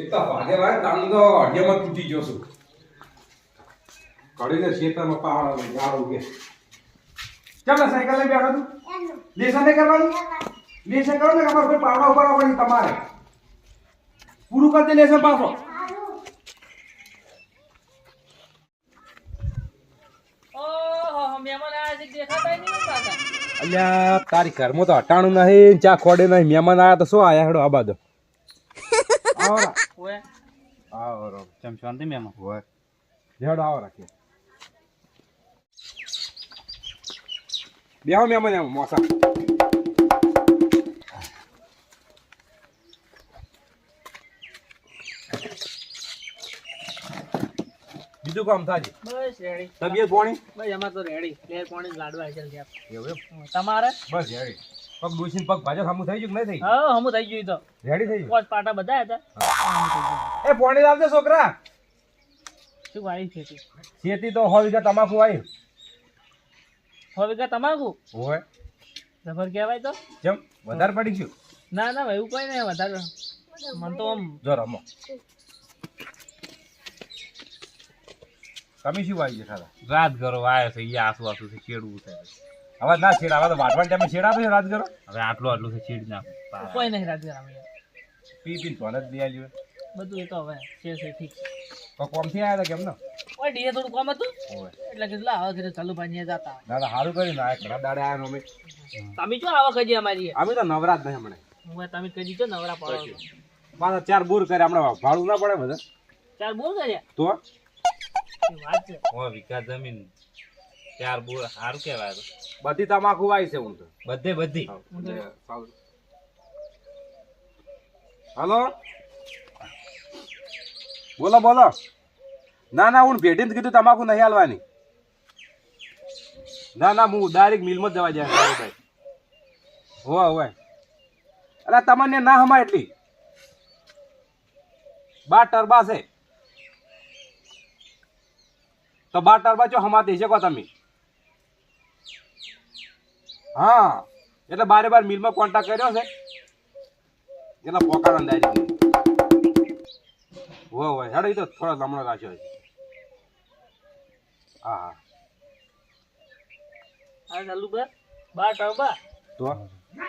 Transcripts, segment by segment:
એક તો ભાગે ભાઈ તાણ તો અઢિયામાં તૂટી ગયો છું. કડીને શેતામાં પાવડા ગાળો કે. ચાલ સાયકલ લઈ બેઠો તું. લેસન નહીં કરવાનું? લેસન કરો ને કે કોઈ પાવડા ઉપર આવવાની તમારે. પૂરું કરી દે લેસન પાછો. અલ્યા તારી ઘરમાં તો હટાણું નહીં ચા ખોડે નહીં. મહેમાન આયા તો શું આયા હેડો આ બાજુ આવો રા. ઓએ ચમ શાંતિ મેમાં? હોય હેડો આવો રાખીએ. બેહો મહેમાન એમ મોસા. બીજું કામ થાજી? બસ રેડી તબિયત પાણી? બસ એમાં તો રેડી લેર પાણી લાડવા છે ત્યાં એવું તમારે? બસ રેડી પગ ડોસીન પગ ભાજપ સામું થઈ ગયું કે નહીં થઈ હા હમું થઈ ગયું તો. રેડી થઈ ગયું? પાંચ પાટા બધા હતા. એ પોણી લાવજો છોકરા. શું વાઈ ખેતી ખેતી તો હો કે તમાકુ વાઈ હવે કે તમાકુ? હોય. જબર કહેવાય તો? જેમ વધારે પડી ગયું? ના ના એવું કઈ નહીં વધારે. મન તો આમ જો રમો. તમે શું વાઈ છે ખાધા રાત કરો વાયો છે એ આસુ આસુ છે ચેડવું છે. હવે ના છેડ હવે તો વાટવાના ટાઈમે છેડ આપે છે રાત કરો હવે આટલું આટલું છે છેડ ના કોઈ નહીં રાજ અમે પી પી જ લઈ આવ્યું બધું એ તો હવે છે છે ઠીક છે. તો કોમથી આયા હતા કેમ ને ઓય ડીએ થોડું કમ હતું? એટલે કેટલા લા હવે ચાલુ ભાઈ જતા. ના ના સારું કર્યું ના ઘણા દાડે આયા અમે. તમે જો આવા કજી અમારી અમે તો નવરાત નહીં હમણાં. હું તમે કજી છો નવરા પાડો પાછા ચાર બોર કરે હમણાં ભાડું ના પડે બધા. ચાર બોલ કર્યા? તો? વાત છે. ઓ વીઘા જમીન. ચાર બોર સારું કહેવાય તો. બધી તમાકુ વાય છે હું તો. બધે બધી? હલો? બોલો બોલો. ના ના હું ભેટીને કીધું તમાકુ નહીં હાલવાની. ના ના હું ડાયરેક્ટ મિલમાં જ જવા જાય. ભાઈ. હોય હોય અરે તમને ના હમાય એટલી. બાર ટરબા છે. તો બાર ટરબા ચો હમાતી શકો તમે? હા. એટલે બારે બાર મિલમાં કોન્ટેક્ટ કર્યો છે. એટલે પોકાર અંદાજી હોય હોય. હેડો ઈ તો થોડો લમણો રાખ્યો છે. હા હા. હા ચાલુ કર બાર ટબા તો?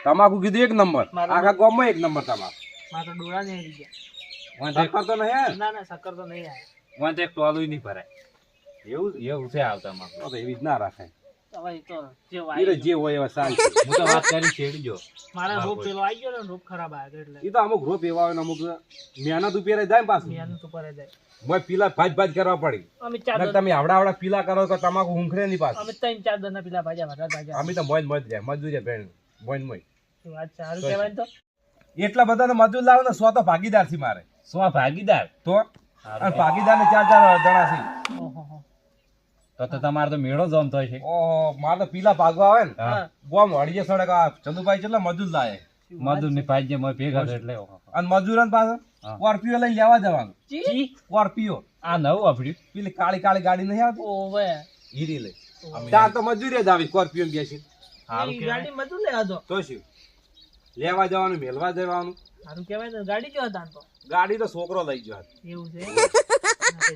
તમાકુ કીધું એક નંબર. આખા ગામમાં એક નંબર તમાકુ મારે તો ડોળા નહીં આવી ગયા. વાં તો તો નહીં ના ના શક્કર તો નહીં આવે. વાંચે એક ટોલું નહીં ભરાય. એવું એવું છે આવતા માં તો એવી જ ના રાખાય જે ઈ વાય જે હોય એવા સાલ હું તો વાત કરી છેડજો મારા રોપ પેલો આવી ગયો ને રોપ ખરાબ આવ્યો એટલે. એ તો અમુક રોપ એવા હોય અમુક મહેનત ઉપર જાય પાછું. મિયાનું તો જાય. મોય પીલા ભાજ ભાજ કરવા પડી. અમે ચાર તમે આવડા આવડા પીલા કરો તો તમાકુ હુંખરે નહીં પાછું. અમે ત્રણ ચાર દના પેલા ભાજ્યા ભરા ભાજ્યા અમે તો મોજ મોજ જાય મજૂરી ભેણ. મોજ વાત સારું કહેવાય તો. એટલા બધા મજૂર લાવો ને સો તો ભાગીદારથી મારે. સો ભાગીદાર? તો? અને ભાગીદાર ને ચાર ચાર જણા છે. તો તો તમારે તો મેળો જમતો છે. ઓહો મારે તો પીલા ભાગવા આવે ને. બોમ હળીએ સડક આ ચંદુભાઈ કેટલા મજૂર લાવે મજૂરની ભાઈ જે મેં ભેગા એટલે અને મજૂર પાસે સ્કોર્પિયો લઈ લેવા જવાનું. સ્કોર્પિયો આ નવું આપડ્યું. પેલી કાળી કાળી ગાડી નહીં આવતી? ઓવે હીરી લઈ. ત્યાં તો મજૂરી જ આવી સ્કોર્પિયો બેસી. ગાડી મજૂર લેવા દો. તો શું? લેવા જવાનું મેલવા જવાનું. સારું કહેવાય ને ગાડી જો હતા તો. ગાડી તો છોકરો લઈ ગયો એવું છે?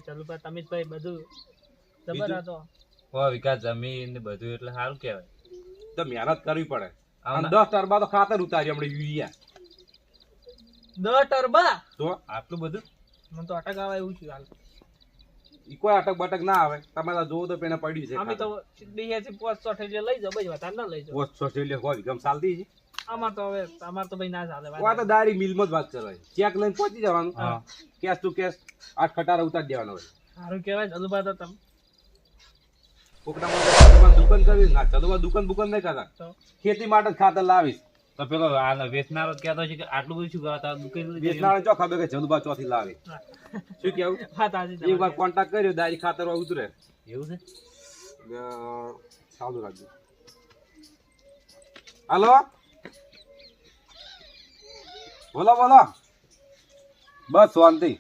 ચલો તમે જ ભાઈ બધું જબર હતો હો વીઘા જમીન ને બધું એટલે સારું કહેવાય. તો મહેનત કરવી પડે. અને દસ ટરબા તો ખાતર ઉતારી આપણે યુરિયા. દસ ટરબા? તો આટલું બધું? મને તો અટક આવે એવું છું હાલ. ઈ કોઈ અટક બટક ના આવે. તમે તો જોવો તો પેને પડ્યું છે અમે તો ડીએસી પોસ્ટ સો ઠેલી લઈ જાવ ભાઈ વધારે ના લઈ જાઓ. પોસ્ટ ઓસ્ટ્રેલિયા હોય ગમ ચાલતી છે. આમાં તો હવે અમાર તો ભાઈ ના ચાલે આ તો દારી મિલમાં જ વાત કરવાની. ચેક લઈને પહોંચી જવાનું. કેસ કેશ ટુ કેશ આઠ ખટારા ઉતારી દેવાનો હોય. સારું કહેવાય પર તો તમે દુકાન કરવી ના ચલુબા દુકાન દુકાન નહીં કરતા ખેતી માટે જ ખાતર લાવીશ. તો પેલો આ વેચનારો કહેતો છે કે આટલું બધું શું કરતા દુકાન લઈ ચો ખબર કે ચલુબા ચોથી લાવી. શું કેવું? એક વાર કોન્ટેક્ટ કર્યો દારી ખાતર ઉતરે. એવું છે? ચાલુ રાખજો. હાલો? બોલો બોલો. બસ શાંતિ.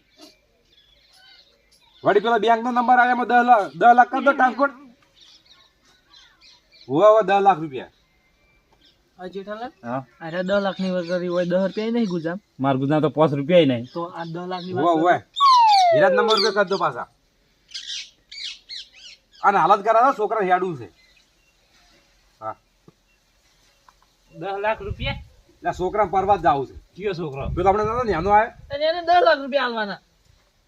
વળી પેલો બેંક નો નંબર આવ્યા દસ લાખ દસ લાખ કરી ટ્રાન્સપોર્ટ હોવા હોવા દસ લાખ રૂપિયા. જેઠાલાલ હા. અરે દસ લાખની વગર હોય દસ રૂપિયા નહીં ગુજામ. માર ગુજના તો પાંચ રૂપિયા નહીં. તો આ દસ લાખની હોવે. હોવે હીરા નંબર રૂપિયા કરી દો પાછા. અને હાલત કરાવો છોકરા હેડું છે. હા. દસ લાખ રૂપિયા? એટલે છોકરા પરવા જ જવું છે. કયો છોકરો? પેલો આપણે નતો આવે. અને એને દસ લાખ રૂપિયા આલવાના.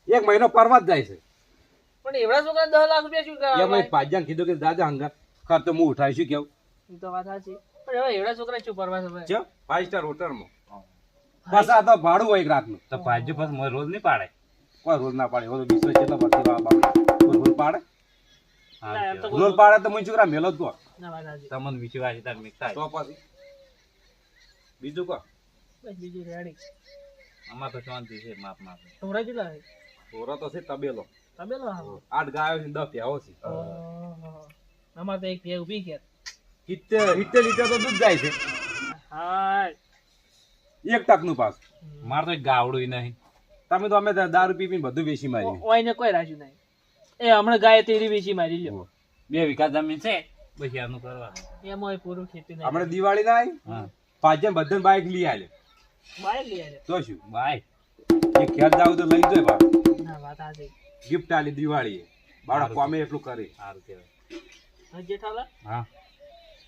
એક મહિનો પરવા જ જાય છે. પણ એવડા છોકરા દસ લાખ રૂપિયા શું કરવા એમ પાજાને કીધું કે દાદા હંગા ખર્ચ હું ઉઠાવીશું કેવું તો વાત સાચી. પણ હવે એવડા છોકરા શું પરવા છે ભાઈ? ફાઈવ સ્ટાર હોટલમાં બસ આ તો ભાડું હોય એક રાતનું. તો ભાજ્ય પછી મને રોજ નહીં પાડે. કોઈ રોજ ના પાડે. ઓલો વિશ્વ કેટલો પરથી વા રોજ પાડે? ના, રોજ પાડે તો હું છોકરા મેલો જ તમને તો પછી? બીજું કહો બીજું રેડી. તો શાંતિ છે માપ માપ. છોકરા કેટલા છે? છોરો તો છે તબેલો. તબેલો આઠ ગાયો છે દસ પ્યાવો છે. ઓહો. અમારે તો એક ભે ઊભી ગયા. સિત્તેર લીટર તો દૂધ જાય છે. હા. એક ટકનું પાસ મારે તો એક ગાવડું નહીં. તમે તો અમે દારૂ પી પીને બધું વેચી મારી ઓયને કોઈ રાખ્યું નહીં. એ હમણાં ગાય તેરી વેચી મારી લ્યો. બે વીઘા જમીન છે પછી આનું કરવાનું એમાં ઓય પૂરું ખેતી નહીં. હમણાં દિવાળી ના આવી? હા. પાંચે બધા બાઈક લઈ આલે. બાઈક લઈ આલે. તો શું? બાય. એ ઘેર જાવ તો લઈ જોય બાપ ના વાત સાચી. ગિફ્ટ આલી દિવાળી બાળક કોમે એટલું કરી સારું કહેવાય. હા હા.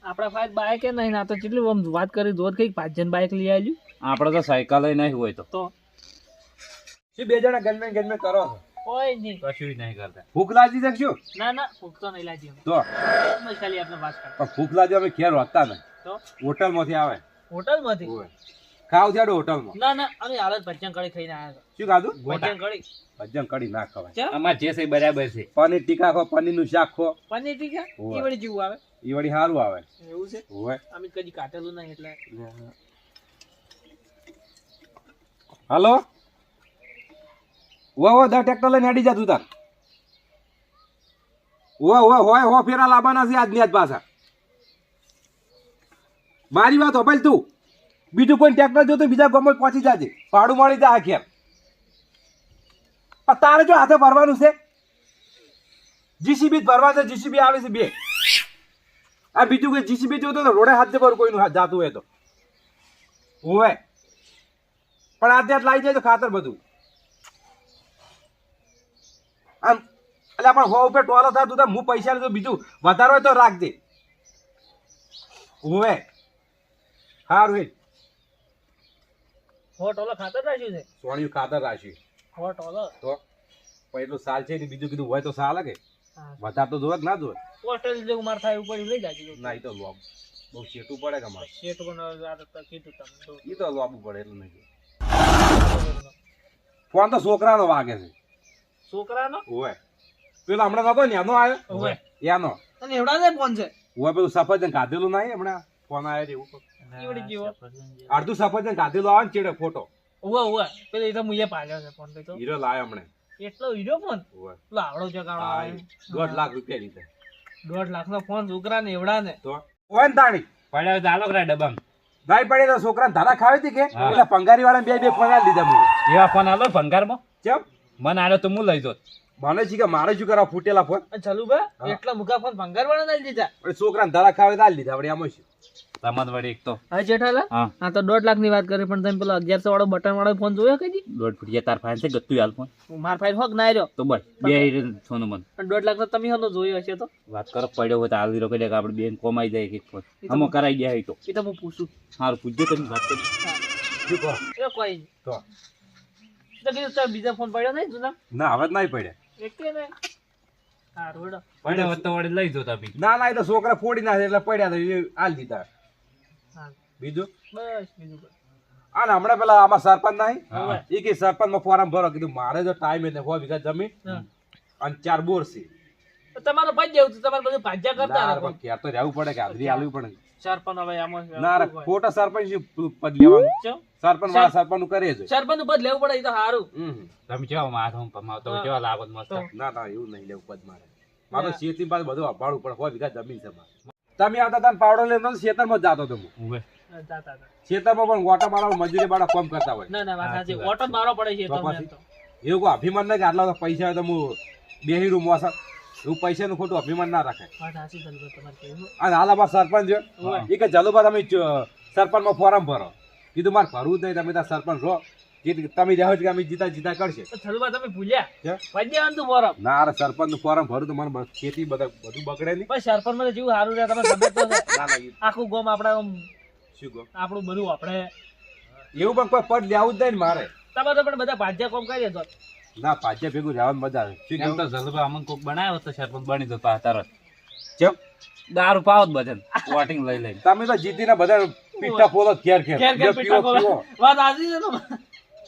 આપણા ફાયદ બાઈક એ નહીં ના તો કેટલી આમ વાત કરી દોર કઈ પાંચ જણ બાઈક લઈ આવ્યું આપણે તો સાયકલ નહીં હોય તો. શું બે જણા ગનમેન ગનમેન કરો છો? કોઈ નહીં. કશું નહીં કરતા. ભૂખ લાગી શકશો ના ના ભૂખ તો નહીં લાગી તો? ખાલી આપણે વાત કર. પણ ભૂખ લાગી અમે ખેર હોતા નહીં. તો? હોટલમાંથી આવે. હોટલમાંથી? ઓય. ખાવ થયા હોટલમાં. ના ના અમે હાલત ભજન કડી ખાઈને આવ્યા શું ખાધું? ભજન કડી. ભજન કડી ના ખવાય. ચા જે છે બરાબર છે. પનીર ટીકા ખો પનીરનું શાક ખો. પનીર ટીકા. એ વળી જીવ આવે? એ વળી સારું આવે. એવું છે? હોય. અમે કદી કાટેલું નહીં એટલે. હાલો? ઓ ઓ દા ટ્રેક્ટર લઈને અડી જા તું તાર. ઓ ઓ હોય હો ફેરા લાવવાના છે આજની આજ પાછા. મારી વાત હોભાઈ તું. બીજું કોઈ ટ્રેક્ટર જોતું બીજા ગામમાં પહોંચી જાજે. ભાડું મળી જાય પણ તારે જો હાથે ભરવાનું છે. જીસીબી ભરવા છે જીસીબી આવે છે બે. આ બીજું કોઈ જીસીબી જોતો તો રોડે હાથે ભરું, કોઈનું જાતું હોય તો. હોય પણ આજે ત્યાં લાવી જાય તો ખાતર બધું. આમ, એટલે પણ હો ઉપર ટોલો થાય તો હું પૈસા લીધું, બીજું વધારે હોય તો રાખજે હોવે. સારું હો ટોલો ખાતર રાખ્યું છે. સોણિયું ખાતર રાખ્યું. ટોલો. તો પણ એટલું સાલ છે ને બીજું કીધું હોય તો સાલ કે વધારે તો જોવે કે ના જોવે? પોસ્ટલ જેવું મારે થાય ઉપર લઈ જાજો ના એ તો લોબ. બહુ શેટું પડે કે મારે શેટ પણ કીધું તમને એ તો લોબું પડે એટલું નહીં ફોન તો છોકરાનો વાગે છે. છોકરાનો? હોય. પેલો હમણાં નતો ને એનો આવ્યો? હોય. એનો એવડા ને ફોન છે? હોય પેલું સફરજન ખાધેલું નહીં હમણાં? ફોન આવ્યો એવું અડધું સફરજન ખાધેલું આવે ને ચેડે ફોટો. ઉવા ઉવા. પેલો એ તો મુયે પાડ્યો છે ફોન તો. હીરો લાય હમણે. એટલો હીરો ફોન પેલો આવડો જગાડો દોઢ લાખ રૂપિયા લીધે. દોઢ લાખ નો ફોન છોકરા ને એવડા ને. તો હોય તાણી. પડ્યા હાલો કરા ડબ્બામાં ગાય પડે તો છોકરા ધારા ખાવી હતી કે. એટલે પંગારી વાળા બે બે ફોન આલી દીધા મેં એવા ફોન આલો ભંગારમાં? ચેમ? મને આલો તો હું લઈ જોત. મને છે કે મારે શું કરવા ફૂટેલા ફોન ચાલુ બા હા. એટલા મુકા ફોન ભંગાર વાળા ના દીધા છોકરા ધારા ખાવે તો લીધા દીધા વળી આમાં શું? તમારે એક તો. હા જેઠાલા હા. હા તો દોઢ લાખની વાત કરી પણ તમે પેલો અગિયારસો વાળો બટન વાળો ફોન જોયો કઈ દોઢ ફૂટિયા તાર ફાઈન છે ગતું હાલ ફોન માર હોક ના રહ્યો. તો બસ બે સોનું મન. પણ દોઢ લાખ તો તમે હનો જોયો હશે તો? વાત કરો પડ્યો હોય તો હાલ દીરો કરી આપણે બેન કોમાઈ જાય એક ફોન આમાં કરાઈ ગયા હોય તો. એ તો હું પૂછું. સારું પૂછજો તમે વાત કરી. કોઈ તો. તો કીધું બીજા ફોન પડ્યો નહીં જૂના? ના હવે જ નહીં પડ્યા. એક કે નહીં પડ્યો તો વળી લઈ જો તમે ના ના એ તો છોકરા ફોડી નાખે એટલે પડ્યા તો હાલ આલી દીધા. બીજું? બસ બીજું અને હમણાં પેલા આમાં સરપંચ નહીં? એ કે સરપંચમાં ફોરમ ભરો. કીધું મારે જો ટાઈમ એટલે હોય વીઘા જમીન અને ચાર બોર છે. તમારો ભાઈ જેવું તો તમારે બધું ભાજ્યા કરતા ના, રાખો. પણ ક્યાં તો રહેવું પડે કે હાજરી આલવી પડે. સરપંચ હવે આમાં ના રે, ખોટા સરપંચ પદ લેવાનું? સરપંચ વાળા સરપંચનું કરે છે. સરપંચનું પદ લેવું પડે એ તો સારું. તમે કેવા માથું પમાવ તો કેવા લાગત મસ્ત? ના ના એવું નહીં લેવું પદ મારે. મારે. શેતી પાસે બધું અભાડવું પડે હો વીઘા જમીન છે મારે. તમે આવતા હતા પાવડો લઈને ખેતરમાં જ જાતો હતો હું. ખેતરમાં પણ ઓટો મારવા મજૂરી વાળા કોમ કરતા હોય. ના ના વાત સાચી ઓટો મારવો પડે છે. એવું કોઈ અભિમાન નહીં કે આટલા બધા પૈસા હોય તો હું બેહીરું મોસા એવું પૈસાનું ખોટું અભિમાન ના રાખે. અને હાલ અમારા સરપંચ. એ કે ચલો તમે સરપંચમાં ફોરમ ભરો. કીધું મારે ભરવું જ નહીં તમે ત્યાં સરપંચ રહો. કીધું તમે જાઓ કે અમે જીતા જીતા કરશે. તો તમે ભૂલ્યા. પંજાબનું ફોરમ ના અરે સરપંચનું ફોરમ ભરું તો મને ખેતી બધા બધું બગડે નહીં. પણ સરપંચમાં તો જેવું સારું રહે તમે ના ના એ આખું ગોમ આપણા શું ગોમ આપણું બધું આપણે. એવું પણ કોઈ પદ લેવું જ નહીં મારે. તમે તો પણ બધા ભાજ્યા કોમ કરી દો ના ભાજ્યા ભેગું રહેવાની મજા આવે. શું કેમ તો કહું અમન કોક બનાવ્યો તો સરપંચ બની તો પા તરત. ચમ? દારૂ પાવો જ બધાને. વોટિંગ લઈ લઈ તમે તો જીતીને બધા પીઠા પોલો ઘેર ઘેર. પીવો. વાત છે તો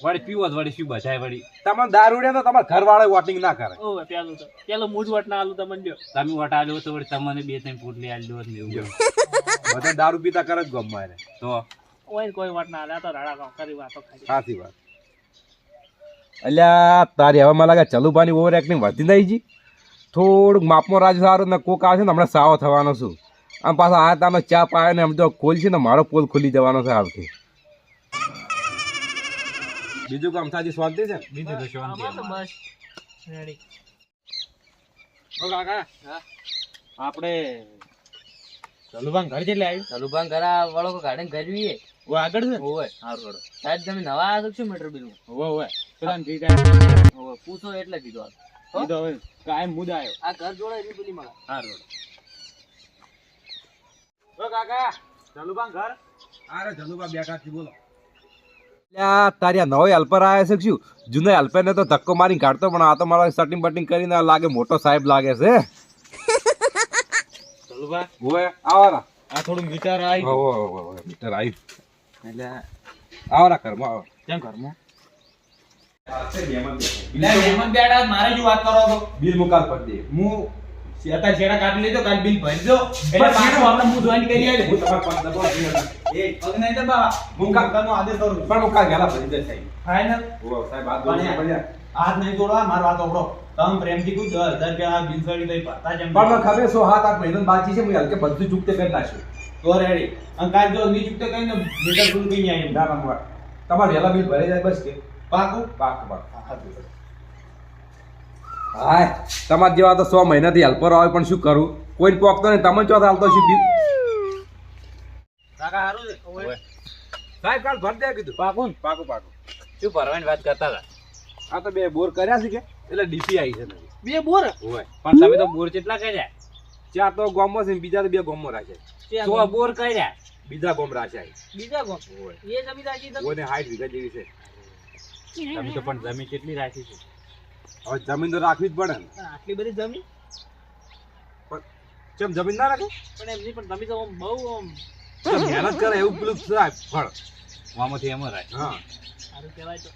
વળી પીવો જ વળી શું બચાય વળી. તમે દારૂ રે તો તમારા ઘર વાળા વોટિંગ ના કરે. ઓવે પેલું તો. પેલું મૂજ વટ ના આલું તમને લ્યો તમે વોટ આલ્યો તો વળી તમને બે ત્રણ પોટલી આલ્યો ને એવું. બધા દારૂ પીતા કરે જ ગમે એને. તો? ઓય કોઈ વટ ના આલે તો રાડા કામ કરી વાતો ખાલી સાચી વાત. અલ્યા તારી હવે મને લાગે ચલુભાની ઓવર એક્ટિંગ વધી થઈ જી. થોડુંક માપમાં રાજ સારું ને કોક આવશે ને હમણાં સાવો થવાનો છું. આમ પાછા આ તમે ચા પાયો ને આમ તો ખોલશે ને મારો પોલ ખુલી જવાનો છે આવતી બીજું કામ થાજી શાંતિ છે? બીજું તો શાંતિ બસ રેડી ઓ કાકા. હા. આપણે ચલુભાન ઘર કેટલે આવ્યું? ચલુભાન ઘરા વાળો કો ગાર્ડન કરવી ઓ આગળ છે? ઓય હારું હારું. સાહેબ તમે નવા આવ્યો છો મીટર બિલ હોવે હોવે. પેલા ઠીક આવ્યું ઓય પૂછો એટલે કીધું આ. ઈ હવે. કાયમ મુદ આવ્યો આ ઘર જોડે એની પેલી મળે. સારું હેડો. અરે જલુબા બેઠા થી બોલો. તારી આ નવો હેલ્પર આવ્યા છે શું? જૂના હેલ્પર ને તો ધક્કો મારી કાઢતો પણ આ તો મારા સટિંગ બટિંગ કરીને લાગે મોટો સાહેબ લાગે છે આ થોડું આવી મીટર એટલે આવારા આવો. કેમ ઘરમાં? મારે જ વાત કરો બિલ મુકાલ પડી હું અત્યારે છેડા કાઢી લેજો કાલ બિલ ભરી દો. એટલે પાછો આપણે હું જોઈન કરી આલે હું તમાર પગ દબો એ પગ નહીં દબાવા. હું કાકાનો આદેશ કરું પણ હું કાલ ગેલા ભરી દે સાહેબ. ફાઈનલ. ઓ સાહેબ આ દોસ્ત પડ્યા હાથ નહીં તોડવા મારો વાત ઓકડો તમ પ્રેમથી દસ હજાર રૂપિયા બિલ સડી લઈ પાતા જેમ પણ મને ખબર સો હાથ આઠ મહિના બાકી છે હું હલકે બધું ચૂકતે કરી નાખ્યું તો રેડી અને કાલ જો નહીં ચૂકતે કરીને મીટર ફૂલ કઈ નહીં ના ના ના. તમારે વહેલા બિલ ભરાઈ જાય બસ કે. પાકું? પાક પાક. હાય તમારા જેવા તો સો મહિનાથી હેલ્પર આવે પણ શું કરું? કોઈ પોકતો નહીં તમે ચોથ હાલતો શું પીવું કાકા સારું સાહેબ કાલ ભર દે કીધું. પાકુન? પાકું પાકું. શું ભરવાની વાત કરતા હતા? આ તો બે બોર કર્યા છે કે? એટલે ડીપી આવી છે બે બોર? હોય પણ તમે તો બોર કેટલા કર્યા? ચાર તો ગોમો છે બીજા તો બે ગામમાં રાખ્યા સો બોર કર્યા. બીજા ગોમ રાખ્યા બીજા ગોમ? હોય એ જમીન રાખી ઓને હાઈટ વીઘા જેવી છે. તમે તો પણ જમીન કેટલી રાખી છે? હવે જમીન તો રાખવી જ પડે ને. આટલી બધી જમીન? કેમ જમીન ના રાખે? પણ એમની પણ જમીન તો આમ બહુ આમ મહેનત કરે એવું પેલું થાય ફળ. આમાંથી એમ રાખ હા. સારું કહેવાય તો.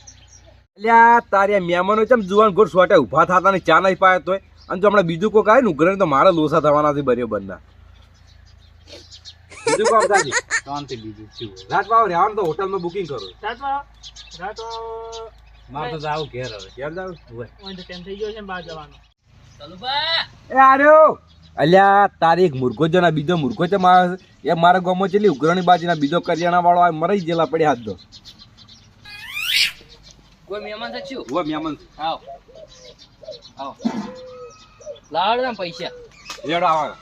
અલ્યા તારી મહેમાનો ચમ જુવાન ગોળ સોટે ઊભા થતા ને ચા નહીં પાય તોય? અને જો હમણાં બીજું કોઈક આવે ને ઉઘરે તો મારા લોસા થવાના છે બરાબર બંધા બીજું કામ થાય શાંતિ બીજું રાત વાવ રહેવાનું તો હોટલમાં બુકિંગ કરો. રાતમાં રાતો મારે તો જાવું ઘેર હવે. ઘેર જાવ ઓય તો ટાઈમ થઈ ગયો છે બહાર જવાનો? ચલુભા એ આર્યો! અલ્યા તારી એક મુર્ગો જો ના બીજો મુર્ગો છે મારે એ મારા ગામમાં ચેલી ઉઘરાણી બાજુના બીજો કરિયાણા વાળો આ મરી ગયેલા પડ્યા હાથ દો કોઈ મહેમાન છે શું? ઓ મહેમાન આવ. આવ. લાવડ ના પૈસા. લેડો આવા.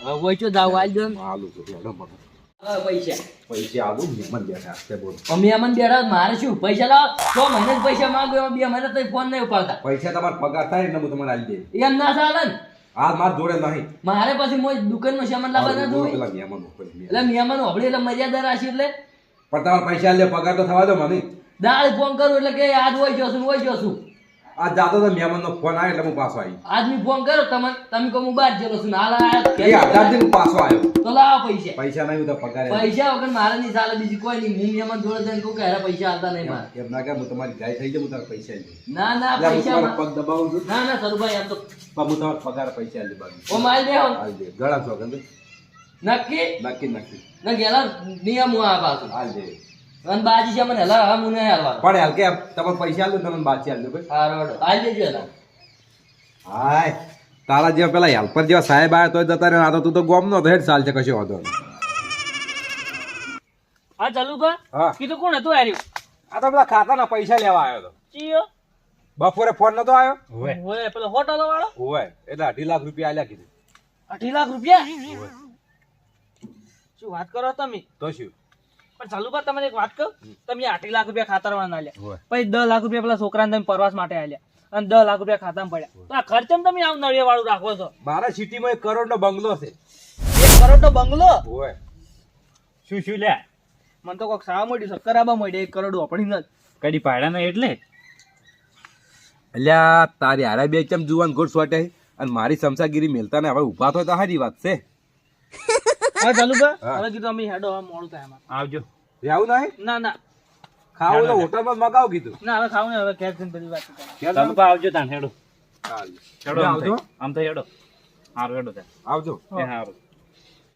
હવે હોય છો દાવ આલ દો ને. હાલું મગર હવે પૈસા. પૈસા આવું મહેમાન બેઠા હશે બોલો. મહેમાન બેઠા મારે શું પૈસા લાવ? છ મહિને પૈસા માંગો એમાં બે મહિને તો ફોન નહીં ઉપાડતા. પૈસા તમારે પગાર થાય એટલે હું તમને આલી દે એમ ના ચાલે ને? આ માર જોડે નહીં. મારે પછી મોય દુકાનમાં સામાન લાવવા ના પેલા મહેમાન એટલે મહેમાન હોબળી એટલે મર્યાદા રાખી એટલે. પણ તમારે પૈસા લે પગાર તો થવા દો મને. દાળ ફોન કરું એટલે કે આજ હોય જશું હોય જશું. આ જાતો તો મહેમાનનો ફોન આવ્યો એટલે હું પાછો આવી આજ મેં ફોન કર્યો તમે તમે કહો હું બહાર જેલો છું. હાલ એ આધારથી પાછો આવ્યો તો લાવો પૈસા. પૈસા નહીં તો પગાર પૈસા વગર મારે નહીં ચાલે બીજી કોઈ નહીં. હું મહેમાન જોડે જઈને કહું કે હારે પૈસા આવતા નહીં મારે. એમ ના કે હું તમારી ગાય થઈ જાય હું તારા પૈસા લઈ ના ના પૈસા પગ દબાવું છું. ના ના સરુભાઈ આ તો પણ હું તમારા પગાર પૈસા લઈ બાકી ઓ મારી દેવો હાલ દે ગળા છો ગંદે નક્કી? નક્કી નક્કી. ના ગેલા નિયમ હું આ પાછું. હાલ દે અને બાજી છે મને હલા હા મને હાલવા પણ હાલ કે તમે પૈસા આલો તમે બાજી આલ ભાઈ? હારો હાલો દેજો હલા હાય. તારા જેવા પેલા હેલ્પર જેવા સાહેબ આવ્યા તોય જતા રહ્યા. તો તું તો ગોમ નો હેડ ચાલશે કશો વાંધો ચાલુ બા હા. કીધું કોણ હતું આર્યું આ તો પેલા ખાતાના પૈસા લેવા આવ્યો તો ચિયો. બપોરે ફોન નતો આવ્યો? હોય હોય પેલો હોટલ વાળો. હોય એટલે અઢી લાખ રૂપિયા આલ્યા કીધું. અઢી લાખ રૂપિયા? શું વાત કરો તમે? તો શું? પણ ચાલુ પર તમને એક વાત કહું? તમે આઠ લાખ રૂપિયા ખાતરમાં ના લ્યા પછી દસ લાખ રૂપિયા પેલા છોકરાને તમે પરવાસ માટે આલ્યા. અને દસ લાખ રૂપિયા ખાતામાં પડ્યા. તો આ ખર્ચમ તમે આમ નળિયા વાળું રાખો છો. મારા સિટીમાં એક કરોડ નો બંગલો છે. એક કરોડ નો બંગલો શું શું લે મને તો કોક સાવા મળી શક્કર આબા મળી એક કરોડ વાપરી નથી. કદી ભાડાના એટલે? અલ્યા તારી હારા બે ચમ જુવાન ગોળ સોટે અને મારી સમસાગીરી મેલતા ને હવે ઊભા તો સારી વાત છે. હવે ચાલુ પર હવે કીધું અમે હેડો હવે મોડું થાય એમાં આવજો. આવું નહીં? ના ના. ખાવું તો હોટલમાં માં મગાવ કીધું. ના હવે ખાવું ને હવે ઘેર જઈને બધી વાત. ક્યાં તમે આવજો તાન હેડો. હેડો આમ આવજો. તો. આમ તો હેડો. હારું હેડો. આવજો. એ હારું.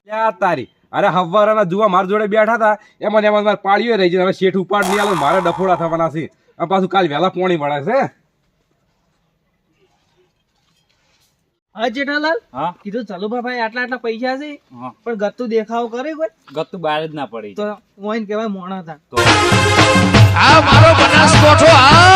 યા તારી. અરે હવારાના જુવા મારા જોડે બેઠા હતા. એમાં એમાં મારે પાળીઓ રહી છે. હવે શેઠ ઉપાડ નહીં આવે મારે ડફોડા થવાના છે. પાછું કાલ વહેલા પોણી વળે છે. હા જેઠાલાલ? હા. કીધું ચાલુ ભાઈ આટલા આટલા પૈસા છે હા. પણ ગત્તુ દેખાવ કરે કોઈ? ગત્તુ બહાર જ ના પડી. તો એને કહેવાય મોણા હતા તો આ મારો બનાસકોઠો આ